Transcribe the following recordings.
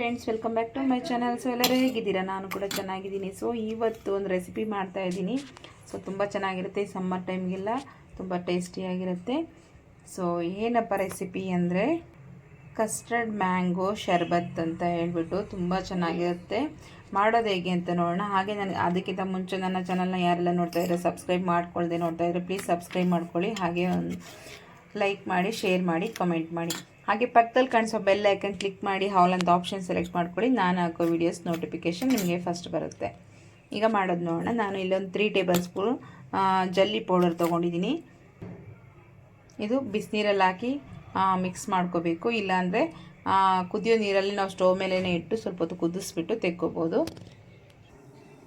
Friends welcome back to my channel so ಎಲ್ಲರೂ ಹೇಗಿದ್ದೀರಾ? ನಾನು ಕೂಡ ಚೆನ್ನಾಗಿದ್ದೀನಿ. ಸೊ ಇವತ್ತು ಒಂದು ರೆಸಿಪಿ ಮಾಡ್ತಾ ಇದ್ದೀನಿ. ಸೊ ತುಂಬ ಚೆನ್ನಾಗಿರುತ್ತೆ. ಈ ಸಮ್ಮರ್ ಟೈಮ್ಗೆಲ್ಲ ತುಂಬ ಟೇಸ್ಟಿಯಾಗಿರುತ್ತೆ ಸೊ ಏನಪ್ಪ ರೆಸಿಪಿ ಅಂದರೆ ಕಸ್ಟರ್ಡ್ ಮ್ಯಾಂಗೋ ಶರ್ಬತ್ ಅಂತ ಹೇಳ್ಬಿಟ್ಟು ತುಂಬ ಚೆನ್ನಾಗಿರುತ್ತೆ. ಮಾಡೋದು ಹೇಗೆ ಅಂತ ನೋಡೋಣ. ಹಾಗೆ ನನಗೆ ಅದಕ್ಕಿಂತ ಮುಂಚೆ ನನ್ನ ಚಾನಲ್ನ ಯಾರೆಲ್ಲ ನೋಡ್ತಾ ಇದ್ದಾರೆ ಸಬ್ಸ್ಕ್ರೈಬ್ ಮಾಡ್ಕೊಳ್ದೆ ನೋಡ್ತಾ ಇದ್ರೆ ಪ್ಲೀಸ್ ಸಬ್ಸ್ಕ್ರೈಬ್ ಮಾಡ್ಕೊಳ್ಳಿ. ಹಾಗೆ ಒಂದು ಲೈಕ್ ಮಾಡಿ ಶೇರ್ ಮಾಡಿ ಕಮೆಂಟ್ ಮಾಡಿ. ಹಾಗೆ ಪಕ್ಕದಲ್ಲಿ ಕಾಣಿಸೋ ಬೆಲ್ ಐಕನ್ ಕ್ಲಿಕ್ ಮಾಡಿ ಹಾಲ್ ಅಂತ ಆಪ್ಷನ್ ಸೆಲೆಕ್ಟ್ ಮಾಡ್ಕೊಳ್ಳಿ. ನಾನು ಹಾಕೋ ವಿಡಿಯೋಸ್ ನೋಟಿಫಿಕೇಷನ್ ನಿಮಗೆ ಫಸ್ಟ್ ಬರುತ್ತೆ. ಈಗ ಮಾಡೋದು ನೋಡೋಣ. ನಾನು ಇಲ್ಲೊಂದು three tablespoon jelly powder ತೊಗೊಂಡಿದ್ದೀನಿ. ಇದು ಬಿಸಿನೀರಲ್ಲಿ ಹಾಕಿ ಮಿಕ್ಸ್ ಮಾಡ್ಕೋಬೇಕು. ಇಲ್ಲಾಂದರೆ ಕುದಿಯೋ ನೀರಲ್ಲಿ ನಾವು ಸ್ಟವ್ ಮೇಲೇ ಇಟ್ಟು ಸ್ವಲ್ಪ ಹೊತ್ತು ಕುದಿಸ್ಬಿಟ್ಟು ತೆಕ್ಕೋಬೋದು.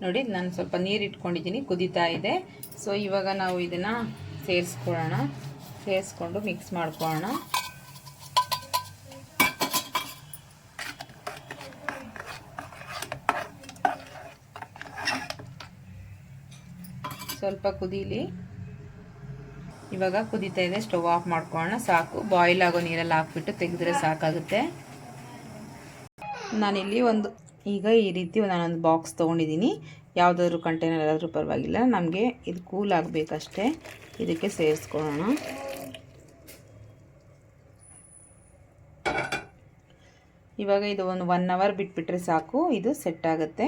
ನೋಡಿ, ನಾನು ಸ್ವಲ್ಪ ನೀರು ಇಟ್ಕೊಂಡಿದ್ದೀನಿ. ಕುದೀತಾ ಇದೆ. ಸೊ ಇವಾಗ ನಾವು ಇದನ್ನು ಸೇರಿಸ್ಕೊಳ್ಳೋಣ. ಸೇರಿಸ್ಕೊಂಡು ಮಿಕ್ಸ್ ಮಾಡ್ಕೊಳ್ಳೋಣ. ಸ್ವಲ್ಪ ಕುದೀಲಿ. ಇವಾಗ ಕುದೀತಾ ಇದೆ, ಸ್ಟವ್ ಆಫ್ ಮಾಡ್ಕೊಳ್ಳೋಣ, ಸಾಕು. ಬಾಯ್ಲ್ ಆಗೋ ನೀರಲ್ಲಿ ಹಾಕ್ಬಿಟ್ಟು ತೆಗೆದ್ರೆ ಸಾಕಾಗುತ್ತೆ. ನಾನಿಲ್ಲಿ ಒಂದು, ಈಗ ಈ ರೀತಿ ನಾನೊಂದು ಬಾಕ್ಸ್ ತೊಗೊಂಡಿದ್ದೀನಿ. ಯಾವುದಾದ್ರೂ ಕಂಟೈನರ್ ಆದರೂ ಪರವಾಗಿಲ್ಲ. ನಮಗೆ ಇದು ಕೂಲ್ ಆಗಬೇಕಷ್ಟೇ. ಇದಕ್ಕೆ ಸೇರಿಸ್ಕೊಳ್ಳೋಣ. ಇವಾಗ ಇದು ಒಂದು ಒನ್ ಅವರ್ ಬಿಟ್ಬಿಟ್ರೆ ಸಾಕು. ಇದು ಸೆಟ್ ಆಗುತ್ತೆ.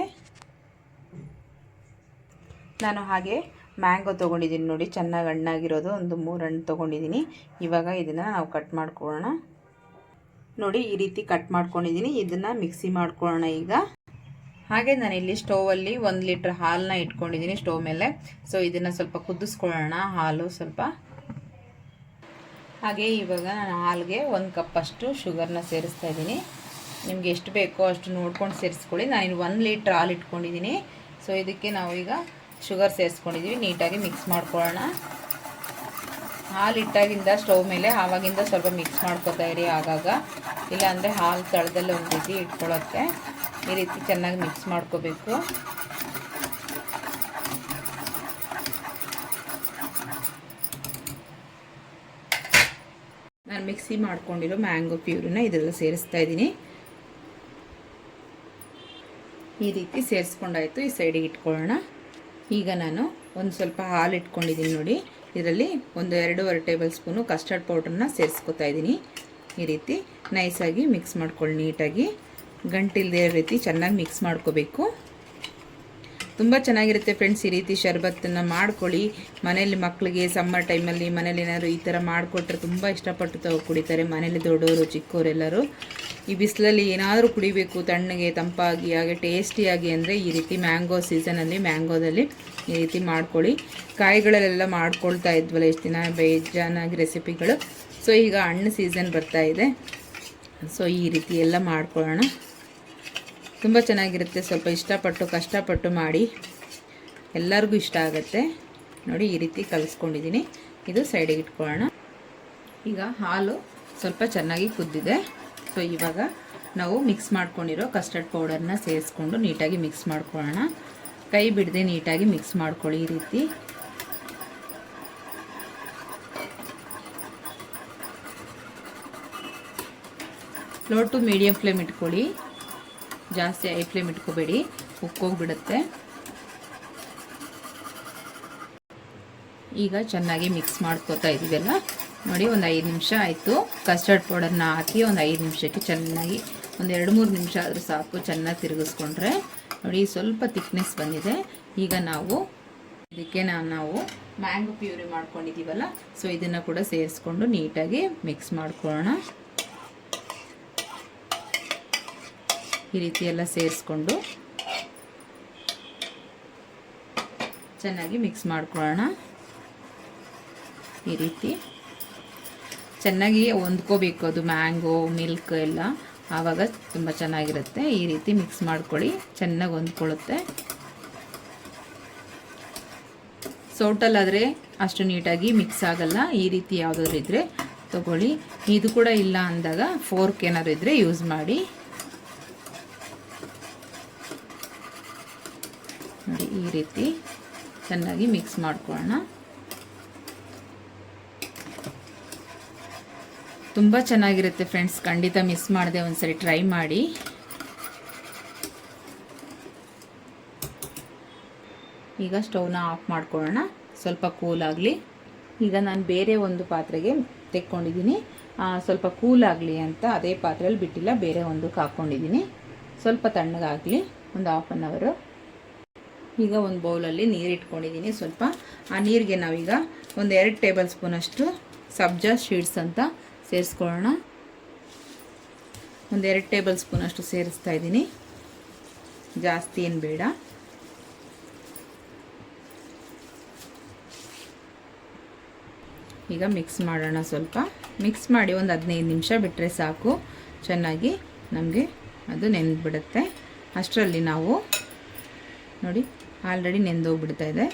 ನಾನು ಹಾಗೆ ಮ್ಯಾಂಗೋ ತೊಗೊಂಡಿದ್ದೀನಿ ನೋಡಿ, ಚೆನ್ನಾಗಿ ಹಣ್ಣಾಗಿರೋದು. ಒಂದು ಮೂರು ಹಣ್ಣು ತೊಗೊಂಡಿದ್ದೀನಿ. ಇವಾಗ ಇದನ್ನು ನಾವು ಕಟ್ ಮಾಡ್ಕೊಳ್ಳೋಣ. ನೋಡಿ, ಈ ರೀತಿ ಕಟ್ ಮಾಡ್ಕೊಂಡಿದ್ದೀನಿ. ಇದನ್ನು ಮಿಕ್ಸಿ ಮಾಡ್ಕೊಳ್ಳೋಣ ಈಗ. ಹಾಗೆ ನಾನಿಲ್ಲಿ ಸ್ಟೋವಲ್ಲಿ ಒಂದು ಲೀಟ್ರ್ ಹಾಲನ್ನ ಇಟ್ಕೊಂಡಿದ್ದೀನಿ ಸ್ಟೋವ್ ಮೇಲೆ. ಸೊ ಇದನ್ನು ಸ್ವಲ್ಪ ಕುದಿಸ್ಕೊಳ್ಳೋಣ. ಹಾಲು ಸ್ವಲ್ಪ. ಹಾಗೆ ಇವಾಗ ನಾನು ಹಾಲಿಗೆ ಒಂದು ಕಪ್ಪಷ್ಟು ಶುಗರ್ನ ಸೇರಿಸ್ತಾ ಇದ್ದೀನಿ. ನಿಮ್ಗೆ ಎಷ್ಟು ಬೇಕೋ ಅಷ್ಟು ನೋಡ್ಕೊಂಡು ಸೇರಿಸ್ಕೊಳ್ಳಿ. ನಾನು ಒಂದು ಲೀಟ್ರ್ ಹಾಲು ಇಟ್ಕೊಂಡಿದ್ದೀನಿ. ಸೊ ಇದಕ್ಕೆ ನಾವು ಈಗ ಶುಗರ್ ಸೇರಿಸ್ಕೊಂಡಿದ್ದೀವಿ ನೀಟಾಗಿ ಮಿಕ್ಸ್ ಮಾಡ್ಕೊಳ್ಳೋಣ. ಹಾಲು ಇಟ್ಟಾಗಿಂದ ಸ್ಟವ್ ಮೇಲೆ, ಆವಾಗಿಂದ ಸ್ವಲ್ಪ ಮಿಕ್ಸ್ ಮಾಡ್ಕೊತಾ ಇರಿ ಆಗಾಗ. ಇಲ್ಲಾಂದರೆ ಹಾಲು ತಳದಲ್ಲಿ ಒಂದು ರೀತಿ ಇಟ್ಕೊಳ್ಳುತ್ತೆ ಈ ರೀತಿ ಚೆನ್ನಾಗಿ ಮಿಕ್ಸ್ ಮಾಡ್ಕೋಬೇಕು. ನಾನು ಮಿಕ್ಸಿ ಮಾಡ್ಕೊಂಡಿರೋ ಮ್ಯಾಂಗೋ ಪ್ಯೂರಿನ ಇದೆಲ್ಲ ಸೇರಿಸ್ತಾ ಇದ್ದೀನಿ. ಈ ರೀತಿ ಸೇರಿಸ್ಕೊಂಡಾಯಿತು, ಈ ಸೈಡಿಗೆ ಇಟ್ಕೊಳ್ಳೋಣ. ಈಗ ನಾನು ಒಂದು ಸ್ವಲ್ಪ ಹಾಲು ಇಟ್ಕೊಂಡಿದ್ದೀನಿ ನೋಡಿ. ಇದರಲ್ಲಿ ಒಂದು ಎರಡೂವರೆ ಟೇಬಲ್ ಸ್ಪೂನು ಕಸ್ಟರ್ಡ್ ಪೌಡ್ರನ್ನ ಸೇರಿಸ್ಕೊತಾ ಇದ್ದೀನಿ. ಈ ರೀತಿ ನೈಸಾಗಿ ಮಿಕ್ಸ್ ಮಾಡ್ಕೊಳ್ಳಿ, ನೀಟಾಗಿ. ಗಂಟಿಲ್ದೇ ರೀತಿ ಚೆನ್ನಾಗಿ ಮಿಕ್ಸ್ ಮಾಡ್ಕೋಬೇಕು. ತುಂಬ ಚೆನ್ನಾಗಿರುತ್ತೆ ಫ್ರೆಂಡ್ಸ್ ಈ ರೀತಿ ಶರ್ಬತ್ತನ್ನು ಮಾಡ್ಕೊಳ್ಳಿ. ಮನೇಲಿ ಮಕ್ಕಳಿಗೆ ಸಮ್ಮರ್ ಟೈಮಲ್ಲಿ ಮನೇಲಿ ಏನಾದ್ರು ಈ ಥರ ಮಾಡಿಕೊಟ್ರೆ ತುಂಬ ಇಷ್ಟಪಟ್ಟು ತಗೋ ಕುಡಿತಾರೆ ಮನೇಲಿ ದೊಡ್ಡವರು ಚಿಕ್ಕವರೆಲ್ಲರೂ ಈ ಬಿಸಿಲಲ್ಲಿ ಏನಾದರೂ ಕುಡಿಬೇಕು, ತಣ್ಣಗೆ, ತಂಪಾಗಿ, ಹಾಗೆ ಟೇಸ್ಟಿಯಾಗಿ ಅಂದರೆ ಈ ರೀತಿ ಮ್ಯಾಂಗೋ ಸೀಸನಲ್ಲಿ ಮ್ಯಾಂಗೋದಲ್ಲಿ ಈ ರೀತಿ ಮಾಡ್ಕೊಳ್ಳಿ. ಕಾಯಿಗಳಲ್ಲೆಲ್ಲ ಮಾಡ್ಕೊಳ್ತಾ ಇದ್ವಲ್ಲ ಎಷ್ಟು ದಿನ ಬೇಜಾನಾಗಿ ರೆಸಿಪಿಗಳು ಸೊ ಈಗ ಹಣ್ಣು ಸೀಸನ್ ಬರ್ತಾ ಇದೆ. ಸೊ ಈ ರೀತಿ ಎಲ್ಲ ಮಾಡ್ಕೊಳ್ಳೋಣ. ತುಂಬ ಚೆನ್ನಾಗಿರುತ್ತೆ. ಸ್ವಲ್ಪ ಇಷ್ಟಪಟ್ಟು, ಕಷ್ಟಪಟ್ಟು ಮಾಡಿ. ಎಲ್ಲರಿಗೂ ಇಷ್ಟ ಆಗುತ್ತೆ. ನೋಡಿ, ಈ ರೀತಿ ಕಲಿಸ್ಕೊಂಡಿದ್ದೀನಿ. ಇದು ಸೈಡಿಗೆ ಇಟ್ಕೊಳ್ಳೋಣ. ಈಗ ಹಾಲು ಸ್ವಲ್ಪ ಚೆನ್ನಾಗಿ ಕುದ್ದಿದೆ. ಸೊ ಇವಾಗ ನಾವು ಮಿಕ್ಸ್ ಮಾಡ್ಕೊಂಡಿರೋ ಕಸ್ಟರ್ಡ್ ಪೌಡರ್ನ ಸೇರಿಸ್ಕೊಂಡು ನೀಟಾಗಿ ಮಿಕ್ಸ್ ಮಾಡ್ಕೊಳ್ಳೋಣ. ಕೈ ಬಿಡದೆ ನೀಟಾಗಿ ಮಿಕ್ಸ್ ಮಾಡ್ಕೊಳ್ಳಿ ಈ ರೀತಿ. ಲೋ ಟು ಮೀಡಿಯಮ್ ಫ್ಲೇಮ್ ಇಟ್ಕೊಳ್ಳಿ. ಜಾಸ್ತಿ ಐ ಫ್ಲೇಮ್ ಇಟ್ಕೋಬೇಡಿ. ಉಕ್ಕೋಗ್ಬಿಡುತ್ತೆ. ಈಗ ಚೆನ್ನಾಗಿ ಮಿಕ್ಸ್ ಮಾಡ್ಕೋತಾ ಇದ್ದೀವಲ್ಲ? ನೋಡಿ, ಒಂದು ಐದು ನಿಮಿಷ ಆಯಿತು. ಕಸ್ಟರ್ಡ್ ಪೌಡರ್ನ ಹಾಕಿ ಒಂದು ಐದು ನಿಮಿಷಕ್ಕೆ ಚೆನ್ನಾಗಿ, ಒಂದು ಎರಡು ಮೂರು ನಿಮಿಷ ಆದರೂ ಸಾಕು, ಚೆನ್ನಾಗಿ ತಿರುಗಿಸ್ಕೊಂಡ್ರೆ. ನೋಡಿ, ಸ್ವಲ್ಪ ತಿಕ್ನೆಸ್ ಬಂದಿದೆ. ಈಗ ನಾವು ಇದಕ್ಕೆ ನಾವು ಮ್ಯಾಂಗೋ ಪ್ಯೂರಿ ಮಾಡ್ಕೊಂಡಿದ್ದೀವಲ್ಲ ಸೊ ಇದನ್ನು ಕೂಡ ಸೇರಿಸ್ಕೊಂಡು ನೀಟಾಗಿ ಮಿಕ್ಸ್ ಮಾಡ್ಕೊಳ್ಳೋಣ. ಈ ರೀತಿ ಎಲ್ಲ ಸೇರಿಸ್ಕೊಂಡು ಚೆನ್ನಾಗಿ ಮಿಕ್ಸ್ ಮಾಡ್ಕೊಳ್ಳೋಣ. ಈ ರೀತಿ. ಚೆನ್ನಾಗಿ ಹೊಂದ್ಕೋಬೇಕು ಅದು ಮ್ಯಾಂಗೋ, ಮಿಲ್ಕ್ ಎಲ್ಲ. ಆವಾಗ ತುಂಬ ಚೆನ್ನಾಗಿರುತ್ತೆ. ಈ ರೀತಿ ಮಿಕ್ಸ್ ಮಾಡ್ಕೊಳ್ಳಿ. ಚೆನ್ನಾಗಿ ಹೊಂದ್ಕೊಳ್ಳುತ್ತೆ. ಸೋಟಲ್ಲಾದರೆ ಅಷ್ಟು ನೀಟಾಗಿ ಮಿಕ್ಸ್ ಆಗಲ್ಲ. ಈ ರೀತಿ ಯಾವುದಾದ್ರು ಇದ್ದರೆ ತಗೊಳ್ಳಿ. ಇದು ಕೂಡ ಇಲ್ಲ ಅಂದಾಗ ಫೋರ್ಕ್ ಏನಾದ್ರು ಇದ್ದರೆ ಯೂಸ್ ಮಾಡಿ. ನೋಡಿ, ಈ ರೀತಿ ಚೆನ್ನಾಗಿ ಮಿಕ್ಸ್ ಮಾಡ್ಕೊಳ್ಳೋಣ. ತುಂಬ ಚೆನ್ನಾಗಿರುತ್ತೆ ಫ್ರೆಂಡ್ಸ್ ಖಂಡಿತ ಮಿಸ್ ಮಾಡಿದೆ ಒಂದ್ಸರಿ ಟ್ರೈ ಮಾಡಿ. ಈಗ ಸ್ಟೌವ್ನ ಆಫ್ ಮಾಡ್ಕೊಳ್ಳೋಣ. ಸ್ವಲ್ಪ ಕೂಲ್ ಆಗಲಿ. ಈಗ ನಾನು ಬೇರೆ ಒಂದು ಪಾತ್ರೆಗೆ ತೆಕ್ಕೊಂಡಿದ್ದೀನಿ. ಸ್ವಲ್ಪ ಕೂಲ್ ಆಗಲಿ ಅಂತ ಅದೇ ಪಾತ್ರೆಯಲ್ಲಿ ಬಿಟ್ಟಿಲ್ಲ, ಬೇರೆ ಒಂದು ಹಾಕ್ಕೊಂಡಿದ್ದೀನಿ. ಸ್ವಲ್ಪ ತಣ್ಣಗಾಗಲಿ, ಒಂದು ಹಾಫ್ ಆನ್ ಅವರು ಈಗ ಒಂದು ಬೌಲಲ್ಲಿ ನೀರು ಇಟ್ಕೊಂಡಿದ್ದೀನಿ ಸ್ವಲ್ಪ. ಆ ನೀರಿಗೆ ನಾವೀಗ ಒಂದು ಎರಡು ಟೇಬಲ್ ಸ್ಪೂನಷ್ಟು ಸಬ್ಜಾ ಶೀಡ್ಸ್ ಅಂತ ಸೇರಿಸ್ಕೊಳ್ಳೋಣ. ಒಂದು ಎರಡು ಟೇಬಲ್ ಸ್ಪೂನಷ್ಟು ಸೇರಿಸ್ತಾ ಇದ್ದೀನಿ. ಜಾಸ್ತಿ ಏನು ಬೇಡ. ಈಗ ಮಿಕ್ಸ್ ಮಾಡೋಣ ಸ್ವಲ್ಪ. ಮಿಕ್ಸ್ ಮಾಡಿ ಒಂದು ಹದಿನೈದು ನಿಮಿಷ ಬಿಟ್ಟರೆ ಸಾಕು. ಚೆನ್ನಾಗಿ ನಮಗೆ ಅದು ನೆಂದ್ಬಿಡುತ್ತೆ ಅಷ್ಟರಲ್ಲಿ ನಾವು ನೋಡಿ, ಆಲ್ರೆಡಿ ನೆಂದೋಗ್ಬಿಡ್ತಾ ಇದೆ.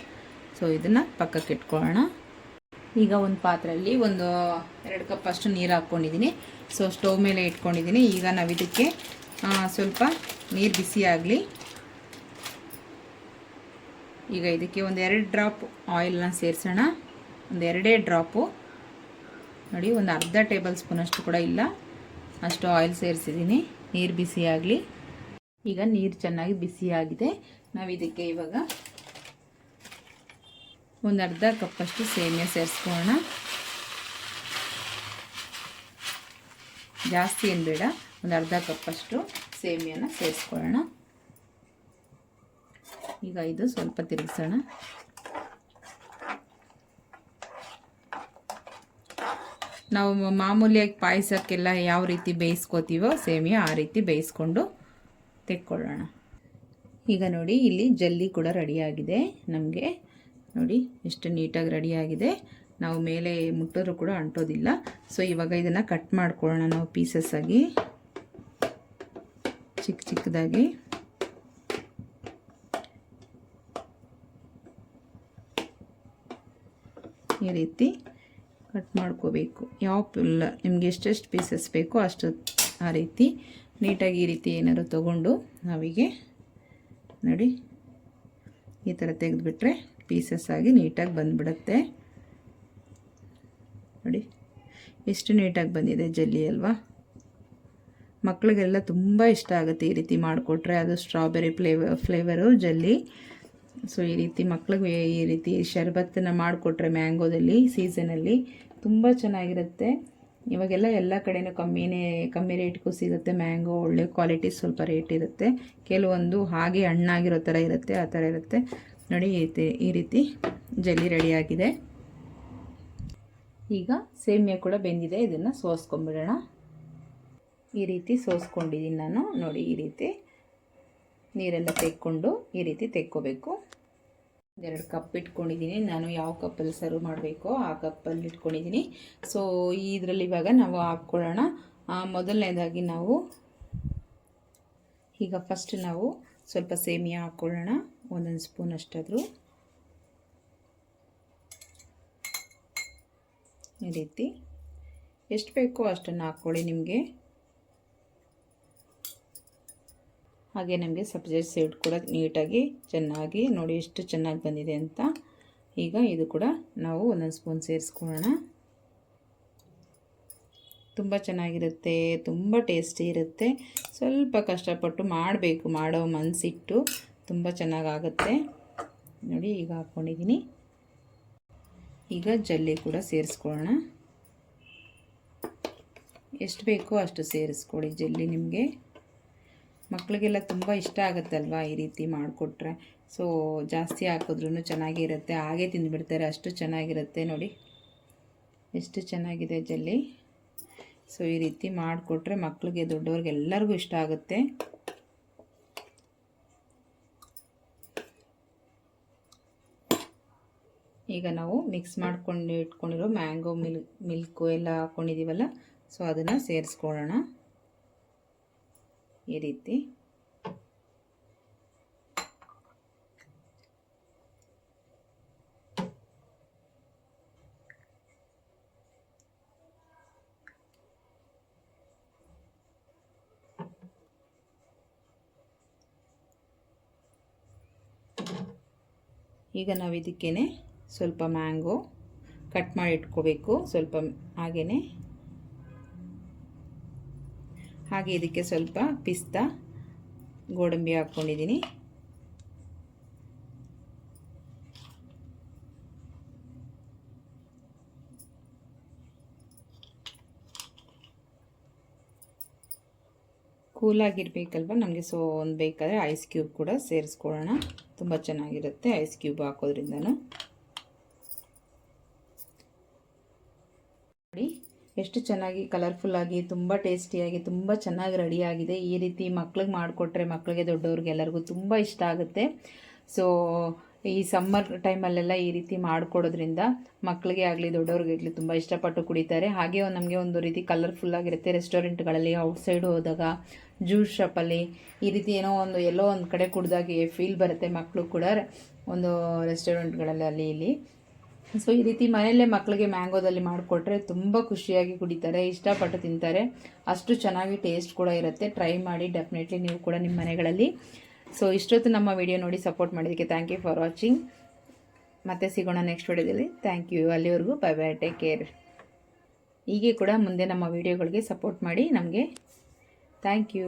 ಸೊ ಇದನ್ನು ಪಕ್ಕಕ್ಕೆ ಇಟ್ಕೊಳ್ಳೋಣ. ಈಗ ಒಂದು ಪಾತ್ರೆಯಲ್ಲಿ ಒಂದು ಎರಡು ಕಪ್ ಅಷ್ಟು ನೀರು ಹಾಕ್ಕೊಂಡಿದ್ದೀನಿ ಸೊ ಸ್ಟವ್ ಮೇಲೆ ಇಟ್ಕೊಂಡಿದ್ದೀನಿ ಈಗ ನಾವು ಇದಕ್ಕೆ ಸ್ವಲ್ಪ ನೀರು ಬಿಸಿ ಆಗಲಿ. ಈಗ ಇದಕ್ಕೆ ಒಂದು ಎರಡು ಡ್ರಾಪ್ ಆಯಿಲ್ನ ಸೇರಿಸೋಣ. ಒಂದು ಎರಡೇ ಡ್ರಾಪು ನೋಡಿ, ಒಂದು ಅರ್ಧ ಟೇಬಲ್ ಸ್ಪೂನ್ ಅಷ್ಟು ಕೂಡ ಇಲ್ಲ. ಅಷ್ಟು ಆಯಿಲ್ ಸೇರಿಸಿದ್ದೀನಿ ನೀರು ಬಿಸಿ ಆಗಲಿ. ಈಗ ನೀರು ಚೆನ್ನಾಗಿ ಬಿಸಿಯಾಗಿದೆ ನಾವು ಇದಕ್ಕೆ ಇವಾಗ ಒಂದು ಅರ್ಧ ಕಪ್ಪಷ್ಟು ಸೇಮಿಯ ಸೇರಿಸ್ಕೊಳ್ಳೋಣ ಜಾಸ್ತಿ ಏನು ಬೇಡ, ಒಂದು ಅರ್ಧ ಕಪ್ಪಷ್ಟು ಸೇಮಿಯಾನ ಸೇರಿಸ್ಕೊಳ್ಳೋಣ ಈಗ ಇದು ಸ್ವಲ್ಪ ತಿರುಗಿಸೋಣ. ನಾವು ಮಾಮೂಲಿಯಾಗಿ ಪಾಯಸಕ್ಕೆಲ್ಲ ಯಾವ ರೀತಿ ಬೇಯಿಸ್ಕೋತೀವೋ ಸೇಮಿಯ ಆ ರೀತಿ ಬೇಯಿಸ್ಕೊಂಡು ತೆಕ್ಕೊಳ್ಳೋಣ. ಈಗ ನೋಡಿ, ಇಲ್ಲಿ ಜಲ್ಲಿ ಕೂಡ ರೆಡಿಯಾಗಿದೆ ನಮಗೆ ನೋಡಿ, ಎಷ್ಟು ನೀಟಾಗಿ ರೆಡಿಯಾಗಿದೆ. ನಾವು ಮೇಲೆ ಮುಟ್ಟಿದ್ರು ಕೂಡ ಅಂಟೋದಿಲ್ಲ. ಸೊ ಇವಾಗ ಇದನ್ನು ಕಟ್ ಮಾಡ್ಕೊಳ್ಳೋಣ ನಾವು ಪೀಸಸ್ ಆಗಿ. ಚಿಕ್ಕ ಚಿಕ್ಕದಾಗಿ. ಈ ರೀತಿ ಕಟ್ ಮಾಡ್ಕೋಬೇಕು. ಯಾವ ಇಲ್ಲ ನಿಮ್ಗೆ ಎಷ್ಟೆಷ್ಟು ಪೀಸಸ್ ಬೇಕೋ ಅಷ್ಟು ಆ ರೀತಿ ನೀಟಾಗಿ ಈ ರೀತಿ ಏನಾದ್ರು ತೊಗೊಂಡು ನಾವಿಗೆ ನೋಡಿ ಈ ಥರ ತೆಗೆದುಬಿಟ್ರೆ ಪೀಸಸ್ ಆಗಿ ನೀಟಾಗಿ ಬಂದುಬಿಡುತ್ತೆ. ನೋಡಿ, ಎಷ್ಟು ನೀಟಾಗಿ ಬಂದಿದೆ ಜಲ್ಲಿ ಅಲ್ವಾ? ಮಕ್ಕಳಿಗೆಲ್ಲ ತುಂಬ ಇಷ್ಟ ಆಗುತ್ತೆ ಈ ರೀತಿ ಮಾಡಿಕೊಟ್ರೆ. ಅದು strawberry flavour flavour jelly. So ಈ ರೀತಿ ಮಕ್ಳಿಗೆ ಈ ರೀತಿ ಶರಬತ್ತನ್ನ ಮಾಡಿಕೊಟ್ರೆ ಮ್ಯಾಂಗೋದಲ್ಲಿ, ಸೀಸನಲ್ಲಿ ತುಂಬ ಚೆನ್ನಾಗಿರುತ್ತೆ. ಇವಾಗೆಲ್ಲ ಎಲ್ಲ ಕಡೆಯೂ ಕಮ್ಮಿನೇ, ಕಮ್ಮಿ ರೇಟ್ಗೂ ಸಿಗುತ್ತೆ ಮ್ಯಾಂಗೋ, ಒಳ್ಳೆ ಕ್ವಾಲಿಟಿ ಸ್ವಲ್ಪ ರೇಟ್ ಇರುತ್ತೆ. ಕೆಲವೊಂದು ಹಾಗೆ ಹಣ್ಣಾಗಿರೋ ಥರ ಇರುತ್ತೆ, ಆ ಥರ ಇರುತ್ತೆ. ನೋಡಿ, ಈ ರೀತಿ ಜಲ್ಲಿ ರೆಡಿಯಾಗಿದೆ ಈಗ ಸೇಮಿಯಾ ಕೂಡ ಬೆಂದಿದೆ. ಇದನ್ನು ಸೋಸ್ಕೊಂಬಿಡೋಣ ಈ ರೀತಿ ಸೋಸ್ಕೊಂಡಿದ್ದೀನಿ ನಾನು. ನೋಡಿ, ಈ ರೀತಿ ನೀರೆಲ್ಲ ತೆಕ್ಕೊಂಡು ಈ ರೀತಿ ತೆಕ್ಕೋಬೇಕು. ಎರಡು ಕಪ್ ಇಟ್ಕೊಂಡಿದ್ದೀನಿ. ನಾನು ಯಾವ ಕಪ್ಪಲ್ಲಿ ಸರ್ವ್ ಮಾಡಬೇಕೋ ಆ ಕಪ್ಪಲ್ಲಿ ಇಟ್ಕೊಂಡಿದ್ದೀನಿ. ಸೊ ಇದರಲ್ಲಿ ಇವಾಗ ನಾವು ಹಾಕ್ಕೊಳ್ಳೋಣ. ಮೊದಲನೇದಾಗಿ ನಾವು ಈಗ ಫಸ್ಟ್ ನಾವು ಸ್ವಲ್ಪ ಸೇಮಿಯಾ ಹಾಕ್ಕೊಳ್ಳೋಣ. ಒಂದೊಂದು ಸ್ಪೂನ್ ಅಷ್ಟಾದರೂ. ಈ ರೀತಿ. ಎಷ್ಟು ಬೇಕೋ ಅಷ್ಟನ್ನು ಹಾಕ್ಕೊಳ್ಳಿ ನಿಮಗೆ. ಹಾಗೆ ನಮಗೆ ಸಬ್ಜೆಕ್ಟ್ ಸೈಡ್ ಕೂಡ ನೀಟಾಗಿ ಚೆನ್ನಾಗಿ ನೋಡಿ ಎಷ್ಟು ಚೆನ್ನಾಗಿ ಬಂದಿದೆ ಅಂತ. ಈಗ ಇದು ಕೂಡ ನಾವು ಒಂದೊಂದು ಸ್ಪೂನ್ ಸೇರಿಸ್ಕೊಳ್ಳೋಣ. ತುಂಬ ಚೆನ್ನಾಗಿರುತ್ತೆ, ತುಂಬ ಟೇಸ್ಟಿ ಇರುತ್ತೆ. ಸ್ವಲ್ಪ ಕಷ್ಟಪಟ್ಟು ಮಾಡಬೇಕು, ಮಾಡೋ ಮನಸ್ಸಿಟ್ಟು ತುಂಬ ಚೆನ್ನಾಗಾಗುತ್ತೆ. ನೋಡಿ, ಈಗ ಹಾಕ್ಕೊಂಡಿದ್ದೀನಿ ಈಗ ಜಲ್ಲಿ ಕೂಡ ಸೇರಿಸ್ಕೊಳ್ಳೋಣ. ಎಷ್ಟು ಬೇಕೋ ಅಷ್ಟು ಸೇರಿಸ್ಕೊಳ್ಳಿ ಜಲ್ಲಿ ನಿಮಗೆ. ಮಕ್ಕಳಿಗೆಲ್ಲ ತುಂಬ ಇಷ್ಟ ಆಗುತ್ತಲ್ವಾ ಈ ರೀತಿ ಮಾಡಿಕೊಟ್ರೆ? ಸೊ, ಜಾಸ್ತಿ ಹಾಕಿದ್ರೂ ಚೆನ್ನಾಗೇ ಇರುತ್ತೆ ಹಾಗೆ ತಿಂದುಬಿಡ್ತಾರೆ, ಅಷ್ಟು ಚೆನ್ನಾಗಿರುತ್ತೆ. ನೋಡಿ, ಎಷ್ಟು ಚೆನ್ನಾಗಿದೆ ಜಲ್ಲಿ. ಸೊ, ಈ ರೀತಿ ಮಾಡಿಕೊಟ್ರೆ ಮಕ್ಕಳಿಗೆ ದೊಡ್ಡವ್ರಿಗೆ ಎಲ್ಲರಿಗೂ ಇಷ್ಟ ಆಗುತ್ತೆ. ಈಗ ನಾವು ಮಿಕ್ಸ್ ಮಾಡ್ಕೊಂಡು ಇಟ್ಕೊಂಡಿರೋ ಮ್ಯಾಂಗೋ ಮಿಲ್ ಮಿಲ್ಕು ಎಲ್ಲ ಹಾಕ್ಕೊಂಡಿದ್ದೀವಲ್ಲ ಸೊ ಅದನ್ನು ಸೇರಿಸ್ಕೊಳ್ಳೋಣ. ಈ ರೀತಿ. ಈಗ ನಾವು ಇದಕ್ಕೇ ಸ್ವಲ್ಪ ಮ್ಯಾಂಗೋ ಕಟ್ ಮಾಡಿ ಇಟ್ಕೋಬೇಕು. ಸ್ವಲ್ಪ ಹಾಗೆಯೇ ಹಾಗೆ ಇದಕ್ಕೆ ಸ್ವಲ್ಪ ಪಿಸ್ತಾ ಗೋಡಂಬಿ ಹಾಕ್ಕೊಂಡಿದ್ದೀನಿ. ಕೂಲಾಗಿರ್ಬೇಕಲ್ವ? ನಮಗೆ ಸೊ ಒಂದು ಬೇಕಾದರೆ ಐಸ್ ಕ್ಯೂಬ್ ಕೂಡ ಸೇರಿಸ್ಕೊಳ್ಳೋಣ. ತುಂಬ ಚೆನ್ನಾಗಿರುತ್ತೆ ಐಸ್ ಕ್ಯೂಬ್ ಹಾಕೋದ್ರಿಂದನೂ. ಎಷ್ಟು ಚೆನ್ನಾಗಿ ಕಲರ್ಫುಲ್ಲಾಗಿ ತುಂಬ ಟೇಸ್ಟಿಯಾಗಿ ತುಂಬ ಚೆನ್ನಾಗಿ ರೆಡಿಯಾಗಿದೆ ಈ ರೀತಿ ಮಕ್ಳಿಗೆ ಮಾಡಿಕೊಟ್ರೆ ಮಕ್ಕಳಿಗೆ ದೊಡ್ಡವ್ರಿಗೆ ಎಲ್ಲರಿಗೂ ತುಂಬ ಇಷ್ಟ ಆಗುತ್ತೆ. ಸೊ ಈ ಸಮ್ಮರ್ ಟೈಮಲ್ಲೆಲ್ಲ ಈ ರೀತಿ ಮಾಡಿಕೊಡೋದ್ರಿಂದ ಮಕ್ಕಳಿಗೆ ಆಗಲಿ, ದೊಡ್ಡವ್ರಿಗೆ ಆಗಲಿ ತುಂಬ ಇಷ್ಟಪಟ್ಟು ಕುಡಿತಾರೆ. ಹಾಗೆ ನಮಗೆ ಒಂದು ರೀತಿ ಕಲರ್ಫುಲ್ಲಾಗಿರುತ್ತೆ ರೆಸ್ಟೋರೆಂಟ್ಗಳಲ್ಲಿ ಔಟ್ಸೈಡ್ ಹೋದಾಗ ಜ್ಯೂಸ್ ಶಾಪಲ್ಲಿ ಈ ರೀತಿ ಏನೋ ಒಂದು, ಎಲ್ಲೋ ಒಂದು ಕಡೆ ಕುಡ್ದಾಗೆ ಫೀಲ್ ಬರುತ್ತೆ ಮಕ್ಕಳು ಕೂಡ, ಒಂದು ರೆಸ್ಟೋರೆಂಟ್ಗಳಲ್ಲಿ ಅಲ್ಲಿ, ಇಲ್ಲಿ. ಸೊ ಈ ರೀತಿ ಮನೆಯಲ್ಲೇ ಮಕ್ಕಳಿಗೆ ಮ್ಯಾಂಗೋದಲ್ಲಿ ಮಾಡಿಕೊಟ್ರೆ ತುಂಬ ಖುಷಿಯಾಗಿ ಕುಡಿತಾರೆ, ಇಷ್ಟಪಟ್ಟು ತಿಂತಾರೆ. ಅಷ್ಟು ಚೆನ್ನಾಗಿ ಟೇಸ್ಟ್ ಕೂಡ ಇರುತ್ತೆ. ಟ್ರೈ ಮಾಡಿ ಡೆಫಿನೆಟ್ಲಿ ನೀವು ಕೂಡ ನಿಮ್ಮ ಮನೆಗಳಲ್ಲಿ. ಸೊ ಇಷ್ಟೊತ್ತು ನಮ್ಮ ವಿಡಿಯೋ ನೋಡಿ ಸಪೋರ್ಟ್ ಮಾಡಿದ್ದಕ್ಕೆ ಥ್ಯಾಂಕ್ ಯು ಫಾರ್ ವಾಚಿಂಗ್ ಮತ್ತೆ ಸಿಗೋಣ ನೆಕ್ಸ್ಟ್ ವಿಡಿಯೋದಲ್ಲಿ. ಥ್ಯಾಂಕ್ ಯು ಅಲ್ಲಿವರೆಗೂ. ಬೈ ಬೈ ಟೇಕ್ ಕೇರ್ ಹೀಗೆ ಕೂಡ ಮುಂದೆ ನಮ್ಮ ವಿಡಿಯೋಗಳಿಗೆ ಸಪೋರ್ಟ್ ಮಾಡಿ ನಮಗೆ. Thank you